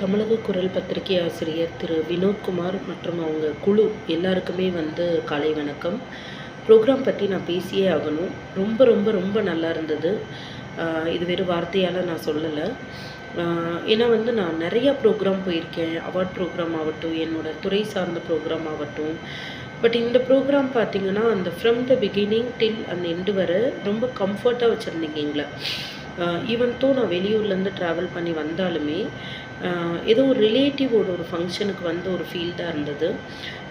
தமிழக குரல் பத்திரிகை ஆசிரியர் திரு வினோத்குமார் மற்றும் அவங்க குழு எல்லாருக்குமே வந்து காலை வணக்கம். ப்ரோக்ராம் பற்றி நான் பேசியே ஆகணும். ரொம்ப ரொம்ப ரொம்ப நல்லா இருந்தது. இது வெறும் வார்த்தையால் நான் சொல்லலை. ஏன்னா வந்து நான் நிறையா ப்ரோக்ராம் போயிருக்கேன். அவார்ட் ப்ரோக்ராம் ஆகட்டும் என்னோட துறை சார்ந்த ப்ரோக்ராம் ஆகட்டும். பட் இந்த ப்ரோக்ராம் பார்த்தீங்கன்னா அந்த ஃப்ரம் த பிகினிங் டில் அந்த எண்டு வர ரொம்ப கம்ஃபர்ட்டாக வச்சுருந்தீங்க எங்களை. ஈவன் தோ நான் வெளியூர்லேருந்து ட்ராவல் பண்ணி வந்தாலுமே ஏதோ ஒரு ரிலேட்டிவோட ஒரு ஃபங்க்ஷனுக்கு வந்து ஒரு ஃபீல் தான் இருந்தது.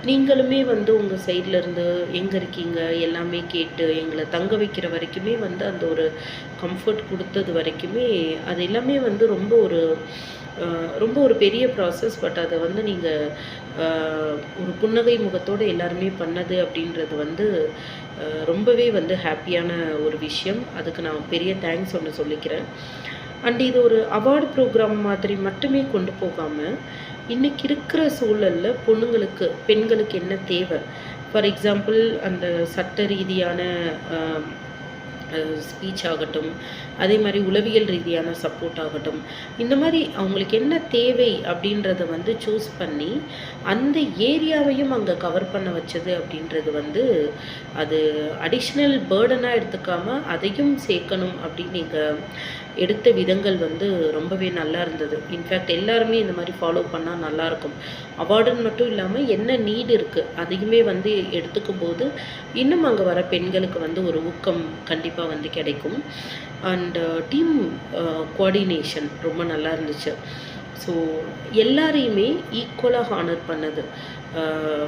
நீங்களுமே வந்து உங்கள் சைட்லேருந்து எங்கே இருக்கீங்க? எல்லாமே கேட்டு எங்களை தங்க வைக்கிற வரைக்குமே வந்து அந்த ஒரு கம்ஃபர்ட் கொடுத்தது வரைக்குமே அது எல்லாமே வந்து ரொம்ப ஒரு ரொம்ப ஒரு பெரிய ப்ராசஸ் பட் அதை வந்து நீங்கள் ஒரு புன்னகை முகத்தோடு எல்லாருமே பண்ணது அப்படின்றது வந்து ரொம்பவே வந்து ஹாப்பியான ஒரு விஷயம். அதுக்கு நான் பெரிய தேங்க்ஸ் ஒன்று சொல்லிக்கிறேன். அண்ட் இது ஒரு அவார்டு ப்ரோக்ராம் மாதிரி மட்டுமே கொண்டு போகாமல் இன்றைக்கி இருக்கிற சூழலில் பொண்ணுங்களுக்கு பெண்களுக்கு என்ன தேவை? ஃபார் எக்ஸாம்பிள் அந்த சட்ட ரீதியான ஸ்பீச் ஆகட்டும் அதே மாதிரி உளவியல் ரீதியான சப்போர்ட் ஆகட்டும் இந்த மாதிரி அவங்களுக்கு என்ன தேவை அப்படின்றத வந்து சூஸ் பண்ணி அந்த ஏரியாவையும் அங்கே கவர் பண்ண வச்சது அப்படின்றது வந்து அது அடிஷ்னல் பேர்டனாக எடுத்துக்காமல் அதையும் சேர்க்கணும் அப்படின்னு நீங்கள் எடுத்த விதங்கள் வந்து ரொம்பவே நல்லா இருந்தது. இன்ஃபேக்ட் எல்லாருமே இந்த மாதிரி ஃபாலோ பண்ணால் நல்லாயிருக்கும் அவார்டுன்னு மட்டும் இல்லாமல் என்ன நீடு இருக்குது அதையுமே வந்து எடுத்துக்கும் போது இன்னும் அங்கே வர பெண்களுக்கு வந்து ஒரு ஊக்கம் கண்டிப்பாக வந்து கிடைக்கும். அண்ட் டீம் கோஆர்டினேஷன் ரொம்ப நல்லா இருந்துச்சு. ஸோ எல்லாரையுமே ஈக்குவலாக ஹானர் பண்ணது. Uh,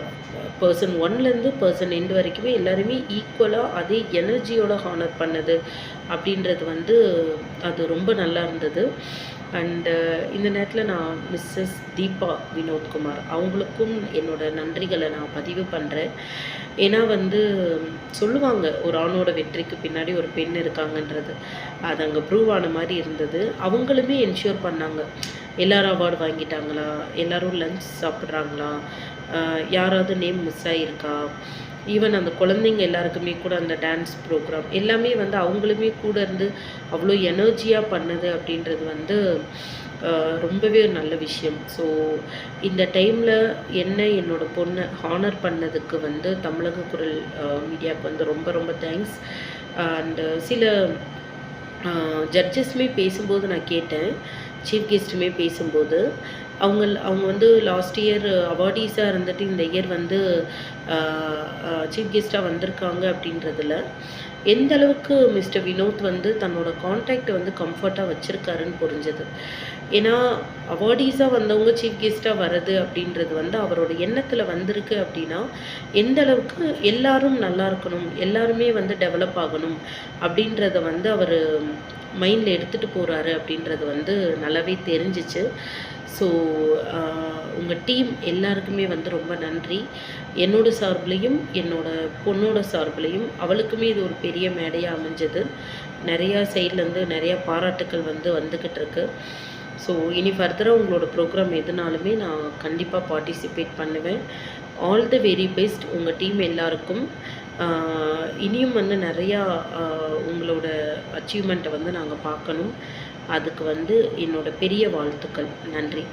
பர்சன் ஒன்லேருந்து பர்சன் எண்டு வரைக்குமே எல்லாருமே ஈக்குவலாக அதே எனர்ஜியோட ஹானர் பண்ணது. அப்படின்றது வந்து அது ரொம்ப நல்லா இருந்தது. அண்டு இந்த நேரத்தில் நான் மிஸ்ஸஸ் தீபா வினோத்குமார். அவங்களுக்கும் என்னோட நன்றிகளை நான் பதிவு பண்ணுறேன் ஏன்னா வந்து சொல்லுவாங்க ஒரு ஆணோட வெற்றிக்கு பின்னாடி ஒரு பெண் இருக்காங்கன்றது. அது அங்கே ப்ரூவ் ஆன மாதிரி இருந்தது. அவங்களுமே என்ஷூர் பண்ணாங்க. எல்லாரும் அவார்டு வாங்கிட்டாங்களா? எல்லாரும் லஞ்ச் சாப்பிட்றாங்களா? யாராவது நேம் மிஸ் ஆகிருக்கா ஈவன் அந்த குழந்தைங்க எல்லாருக்குமே கூட அந்த டான்ஸ் ப்ரோக்ராம் எல்லாமே வந்து அவங்களுமே கூட இருந்து அவ்வளோ எனர்ஜியாக பண்ணது அப்படின்றது வந்து ரொம்பவே ஒரு நல்ல விஷயம். ஸோ இந்த டைமில் என்ன என்னோடய பொண்ணை ஹானர் பண்ணதுக்கு வந்து தமிழக குரல் மீடியாவுக்கு வந்து ரொம்ப ரொம்ப தேங்க்ஸ் அண்டு சில ஜட்ஜஸ்மே பேசும்போது நான் கேட்டேன். சீஃப் கெஸ்ட்டுமே பேசும்போது அவங்க அவங்க வந்து லாஸ்ட் இயர் அவார்டீஸாக இருந்துட்டு இந்த இயர் வந்து சீஃப் கெஸ்ட்டாக வந்திருக்காங்க அப்படின்றதுல எந்த அளவுக்கு மிஸ்டர் வினோத் வந்து தன்னோட கான்டாக்டை வந்து கம்ஃபர்ட்டாக வச்சுருக்காருன்னு புரிஞ்சது. ஏன்னா அவார்டீஸாக வந்தவங்க சீஃப் கெஸ்ட்டாக வர்றது அப்படின்றது வந்து அவரோட எண்ணத்தில் வந்திருக்கு அப்படின்னா எந்த அளவுக்கு எல்லாரும் நல்லா இருக்கணும் எல்லாருமே வந்து டெவலப் ஆகணும் அப்படின்றத வந்து அவர் மைண்டில் எடுத்துகிட்டு போகிறாரு அப்படின்றது வந்து நல்லாவே தெரிஞ்சிச்சு. ஸோ உங்கள் டீம் எல்லாருக்குமே வந்து ரொம்ப நன்றி. என்னோட சார்பிலையும் என்னோட பொண்ணோட சார்பிலையும் அவளுக்குமே இது ஒரு பெரிய மேடையாக அமைஞ்சது. நிறையா சைட்லேருந்து நிறையா பாராட்டுக்கள் வந்து வந்துக்கிட்டு இருக்கு. ஸோ இனி ஃபர்தராக உங்களோட ப்ரோக்ராம் எதுனாலுமே நான் கண்டிப்பாக பார்ட்டிசிபேட் பண்ணுவேன். ஆல் த வெரி பெஸ்ட் உங்கள் டீம் எல்லாருக்கும். இனியும் வந்து நிறையா உங்களோட அச்சீவ்மெண்ட்டை வந்து நாங்கள் பார்க்கணும். அதுக்கு வந்து என்னோட பெரிய வாழ்த்துக்கள். நன்றி.